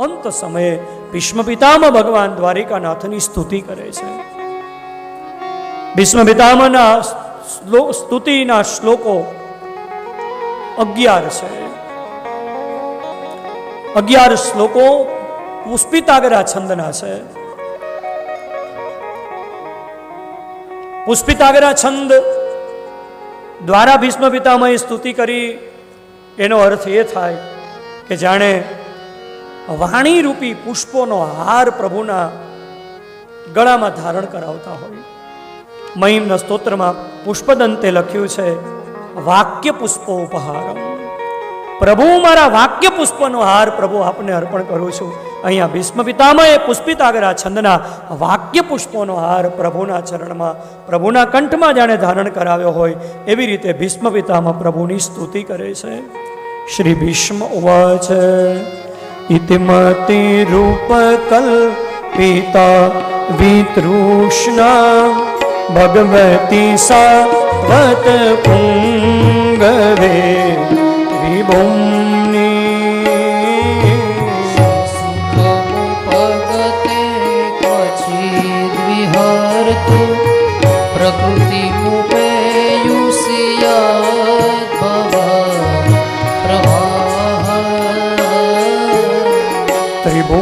અંત સમયે ભીષ્મ પિતામહ ભગવાન દ્વારિકાનાથની સ્તુતિ કરે છે. ભીષ્મ પિતામહના સ્તુતિના શ્લોકો અગિયાર છે. અગિયાર શ્લોકો પુષ્પિતાગરા છંદના છે. પુષ્પિતાગરા છંદ દ્વારા ભીષ્મ પિતામહે સ્તુતિ કરી, એનો અર્થ એ થાય કે જાણે વાણી રૂપી પુષ્પોનો હાર પ્રભુના ગળામાં ધારણ કરાવતા હોય. મહિમના સ્તોત્રમાં પુષ્પદંતે લખ્યું છે, વાક્ય પુષ્પો ઉપહાર પ્રભુ, મારા વાક્ય પુષ્પનો હાર પ્રભુ આપને અર્પણ કરું છું. અહીંયા ભીષ્મ પિતામહે પુષ્પિતાગરા છંદના વાક્ય પુષ્પોનો હાર પ્રભુના ચરણમાં, પ્રભુના કંઠમાં જાણે ધારણ કરાવ્યો હોય, એવી રીતે ભીષ્મ પિતામાં પ્રભુની સ્તુતિ કરે છે. શ્રી ભીષ્મ ઉવાચ. इतिमतिरूपकल्पिता वितृष्णा भगवती सा वत्पुङ्गवे विभुम् પ્રકૃતિ મુખ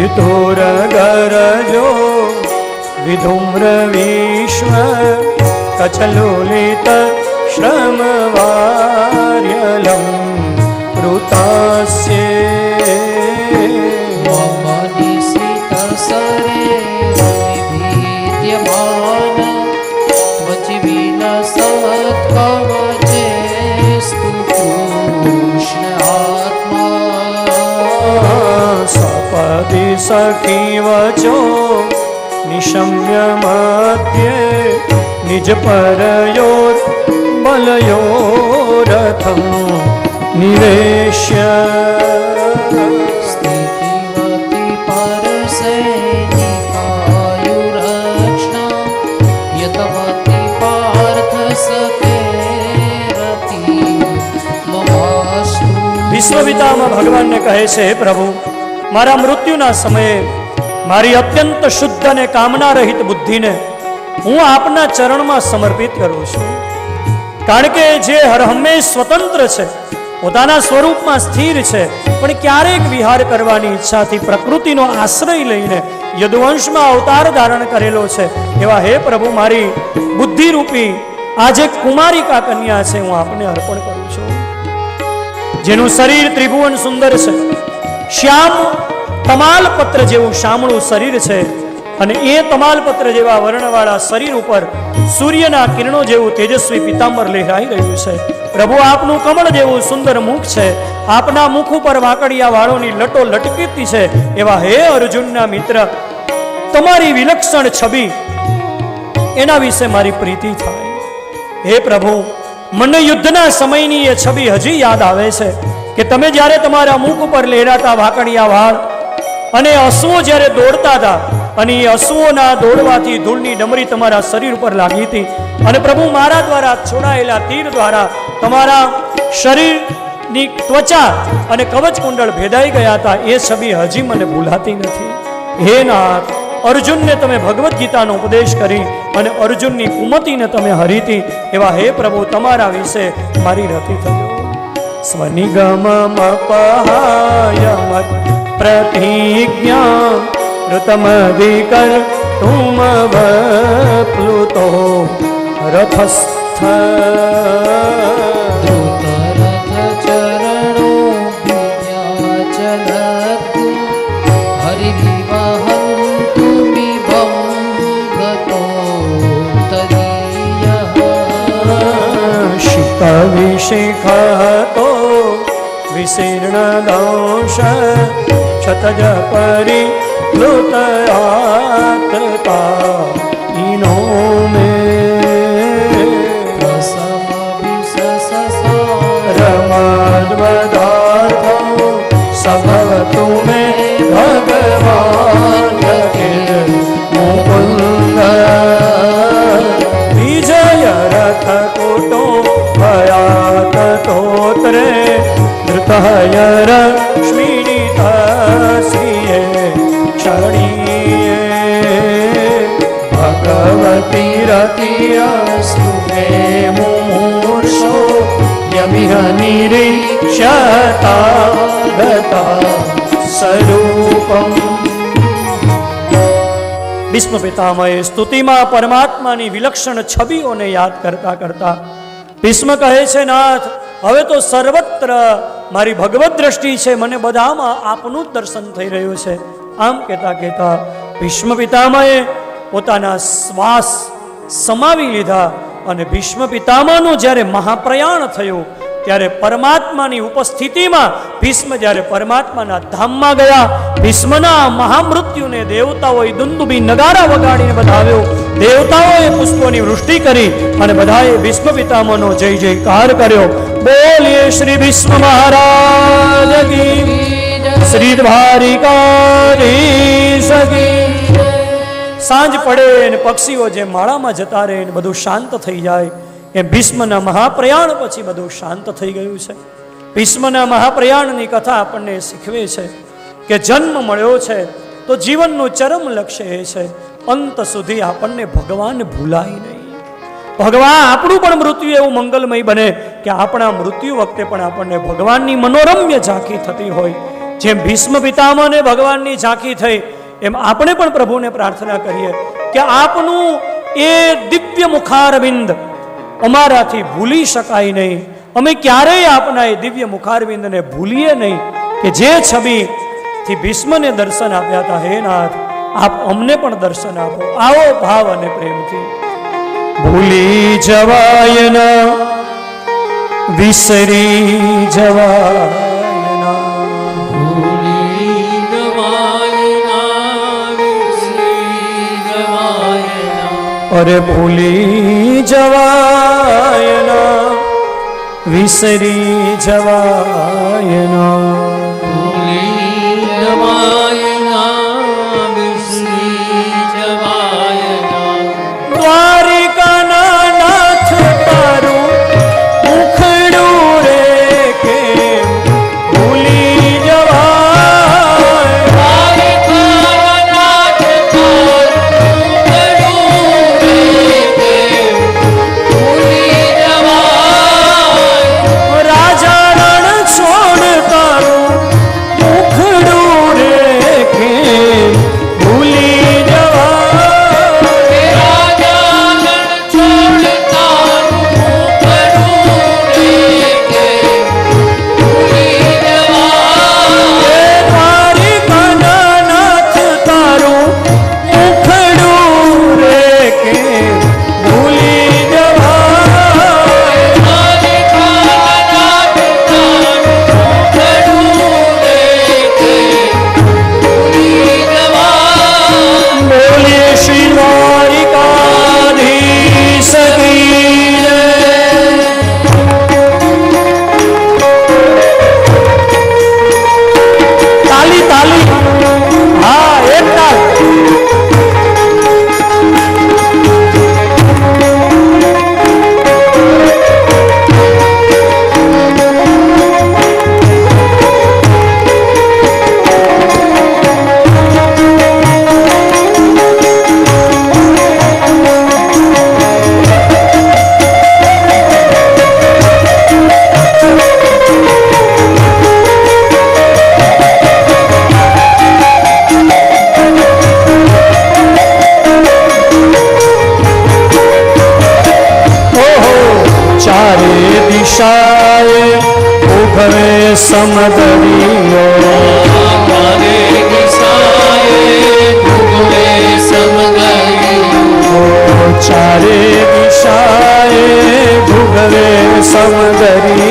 युधितोरगरजो विधूम्रविश्व कचलोलित श्रमवार्यलं ऋतास्ये सपदि सखीवचो निशम्य मध्ये निजपरयोर्बलयोरथं निवेश्य स्थितिवति परसैनिकायुरक्ष्णा यतवति पार्थ सखेरति ममास्तु વિશ્વપિતામાં ભગવાનને કહે છે હે પ્રભુ મારા મૃત્યુના સમયે મારી અત્યંત શુદ્ધ અને કામના રહિત બુદ્ધિને હું આપના ચરણમાં સમર્પિત કરું છું. કારણ કે જે હરહંમેશ સ્વતંત્ર છે, પોતાના સ્વરૂપમાં સ્થિર છે, પણ ક્યારેક વિહાર કરવાની ઈચ્છાથી પ્રકૃતિનો આશ્રય લઈને યદુવંશમાં અવતાર ધારણ કરેલો છે. એવા હે પ્રભુ, મારી બુદ્ધિરૂપી આ જે કુમારિકા કન્યા છે, હું આપને અર્પણ કરું છું. જેનું શરીર ત્રિભુવન સુંદર છે શ્યામ તમાલપત્ર જેવું શામળું શરીર છે અને એ તમાલપત્ર જેવા વર્ણવાળા શરીર ઉપર સૂર્યના કિરણો જેવું તેજસ્વી પિતાંબર લહેરાઈ રહ્યું છે. પ્રભુ, આપનું કમળ જેવું સુંદર મુખ છે. આપના મુખ ઉપર વાકડિયા વાળોની લટો લટકીતી છે. એવા હે અર્જુનના મિત્ર, તમારી વિલક્ષણ છબી એના વિશે મારી પ્રીતિ થાય. હે પ્રભુ, મને યુદ્ધના સમયની એ છબી હજી યાદ આવે છે. કે તમે જ્યારે તમારા મુખ ઉપર લહેરાતા વાકડિયા વાળ અને અસુઓ જ્યારે દોડતા હતા અને એ અસુઓના દોડવાથી ધૂળની ડમરી તમારા શરીર ઉપર લાગી હતી અને પ્રભુ મારા દ્વારા છોડાયેલા તીર દ્વારા તમારા શરીરની ત્વચા અને કવચ કુંડળ ભેદાઈ ગયા હતા, એ છબી હજી મને ભૂલાતી નથી. હે નાથ, અર્જુનને તમે ભગવદ્ ગીતાનો ઉપદેશ કરી અને અર્જુનની કુમતીને તમે હરીતી. એવા હે પ્રભુ, તમારા વિશે મારી રતી થયો. સ્વનિગમપહાય મત પ્રતિજ્ઞા ઋતમધિકર તુમ પ્લુતો રથસ્થ ધૃતરથચરણો વિન્યાચલતુ હરિવિવહन्तु મિભં विशीर्ण दोष शतज परि लुतयात्ता इनो मे रमद्वदार्थं सभवतु मे भगवान् સહાય રક્ષ્મિણી સ્વરૂપમ વિષ્ણુ પિતામહે સ્તુતિમાં પરમાત્માની વિલક્ષણ છબીઓને યાદ કરતા કરતા ભીષ્મ કહે છે નાથ હવે તો સર્વત્ર મારી ભગવત દ્રષ્ટિ છે, મને બધામાં આપનું જ દર્શન થઈ રહ્યું છે. આમ કહેતા કહેતા ભીષ્મ પિતામહે પોતાના શ્વાસ સમાવી લીધા અને ભીષ્મ પિતામહનું જ્યારે મહાપ્રયાણ થયું ત્યારે પરમાત્માની ઉપસ્થિતિમાં ભીષ્મ જ્યારે પરમાત્માના ધામમાં ગયા, ભીષ્મના મહામૃત્યુને દેવતાઓએ દુંદુબી નગારા વગાડીને બધાવ્યો. દેવતાઓએ પુષ્પોની વૃષ્ટિ કરી અને બધાએ ભીષ્મ પિતામહનો જય જયકાર કર્યો. બોલીએ શ્રી ભીષ્મ મહારાજ શ્રી દ્વારિકાધીશ કી સાંજ પડે ને પક્ષીઓ જે માળામાં જતા રહે ને બધું શાંત થઈ જાય. એમ ભીષ્મના મહાપ્રયાણ પછી બધું શાંત થઈ ગયું છે. ભીષ્મના મહાપ્રયાણની કથા આપણને શીખવે છે કે જન્મ મળ્યો છે તો જીવનનું ચરમ લક્ષ્ય એ છે. અંત સુધી આપણને ભગવાન ભૂલાય નહીં. ભગવાન આપણું પણ મૃત્યુ એવું મંગલમય બને કે આપણા મૃત્યુ વખતે પણ આપણને ભગવાનની મનોરમ્ય ઝાંખી થતી હોય. જેમ ભીષ્મ પિતામાને ભગવાનની ઝાંખી થઈ, એમ આપણે પણ પ્રભુને પ્રાર્થના કરીએ કે આપનું એ દિવ્ય મુખારવિંદ અમારાથી ભૂલી શકાય નહીં. અમે ક્યારેય આપના એ દિવ્ય મુખારવિંદને ભૂલીએ નહીં કે જે છબીથી ભીષ્મને દર્શન આપ્યા હતા. હે નાથ, આપ અમને પણ દર્શન આપો. આવો ભાવ અને પ્રેમથી. ભૂલી જવાય ના, વિસરી જવાય અરે ભૂલી જવાય ના વિસરી જવાય ના. ભૂલી ગવાયના सौंदरी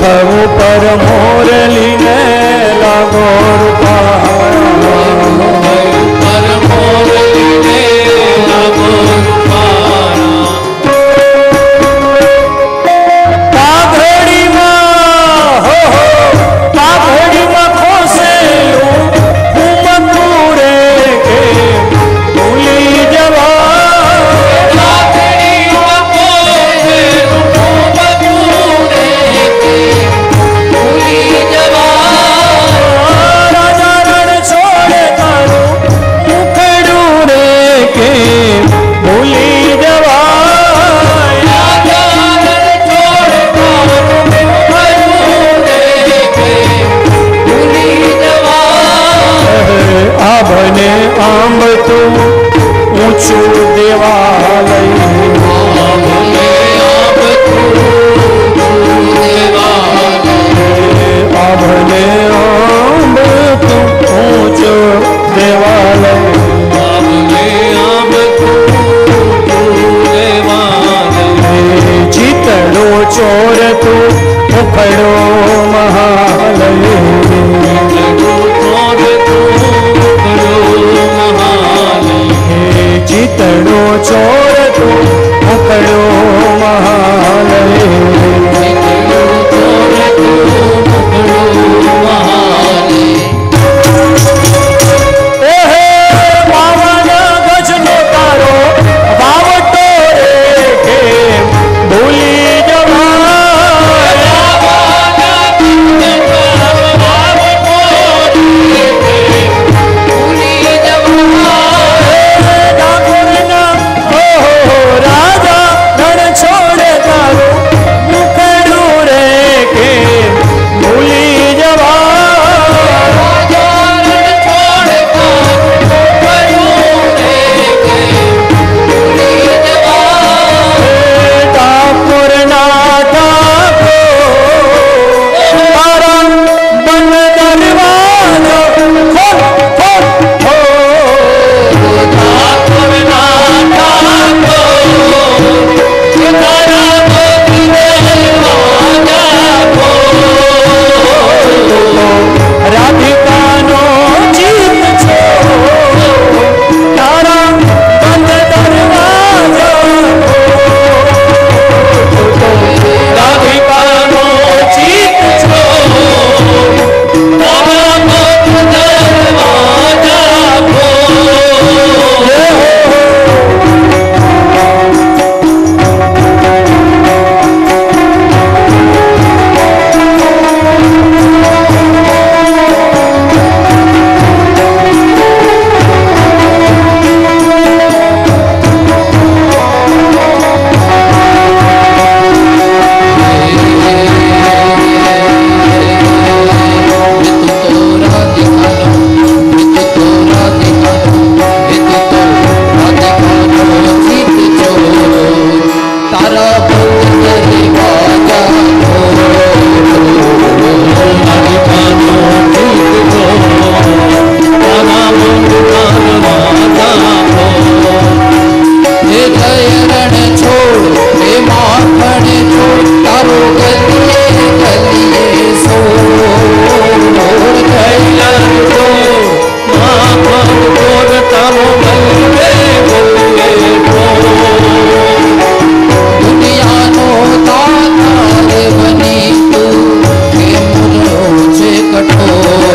ભવ પર મોરલીને લાગો રૂપ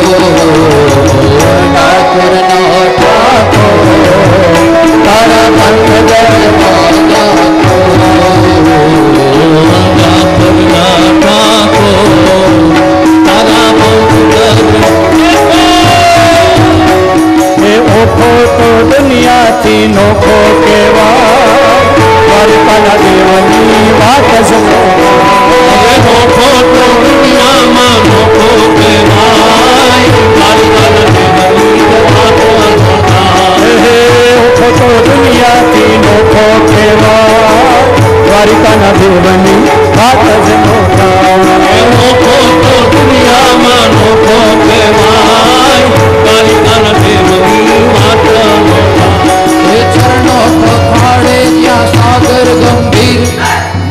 Música દેવની વાત એ નોખો તો દુનિયામાં નોખો કહેવાય દ્વારિકાના દેવની વાત. એ ચરણો પખાડે જ્યાં સાગર ગંભીર,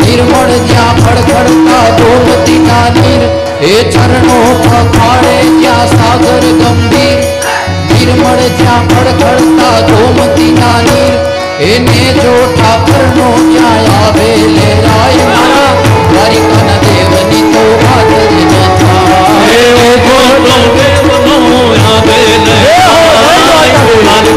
નિર્મળ જ્યાં ખડખડતા ગોમતીના નીર એ ચરણો એને જો ઠાકરનો ક્યાં આવે લેરાય મારા દ્વારિકાના દેવની તો વાત જ ન થાય. દેવનો આવે લે રાય દેવની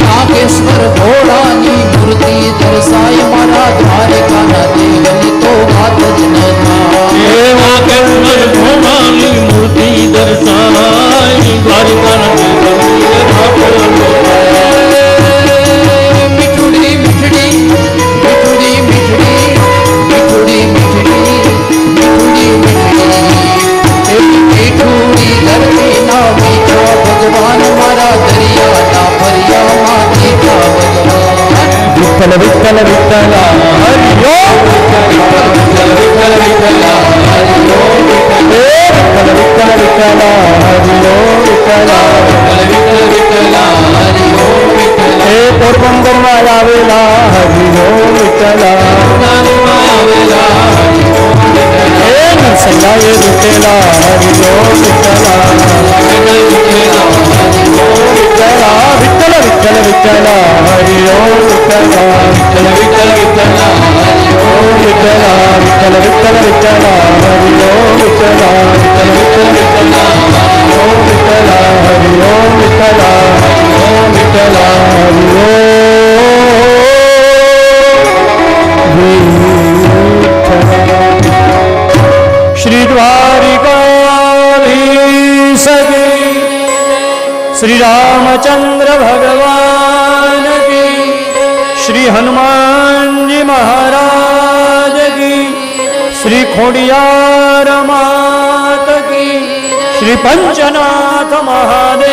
નાગેશ્વર ભોળાની મૂર્તિ દર્શાય મારા દ્વારકાના દેવની તો વાત જ ન થાય કેસર ભોળાની મૂર્તિ દર્શાય દ્વારિકાના દેવની విత్తల విత్తల విత్తల హరియో విత్తల విత్తల విత్తల హరియో విత్తల విత్తల విత్తల హరియో విత్తల విత్తల విత్తల హరియో విత్తల ఏ పూర్వం కర్మ యావేలా શ્રી રામચંદ્ર ભગવાન કી શ્રી હનુમાનજી મહારાજ કી શ્રી ખોડિયાર માત કી શ્રી પંચનાથ મહાદેવ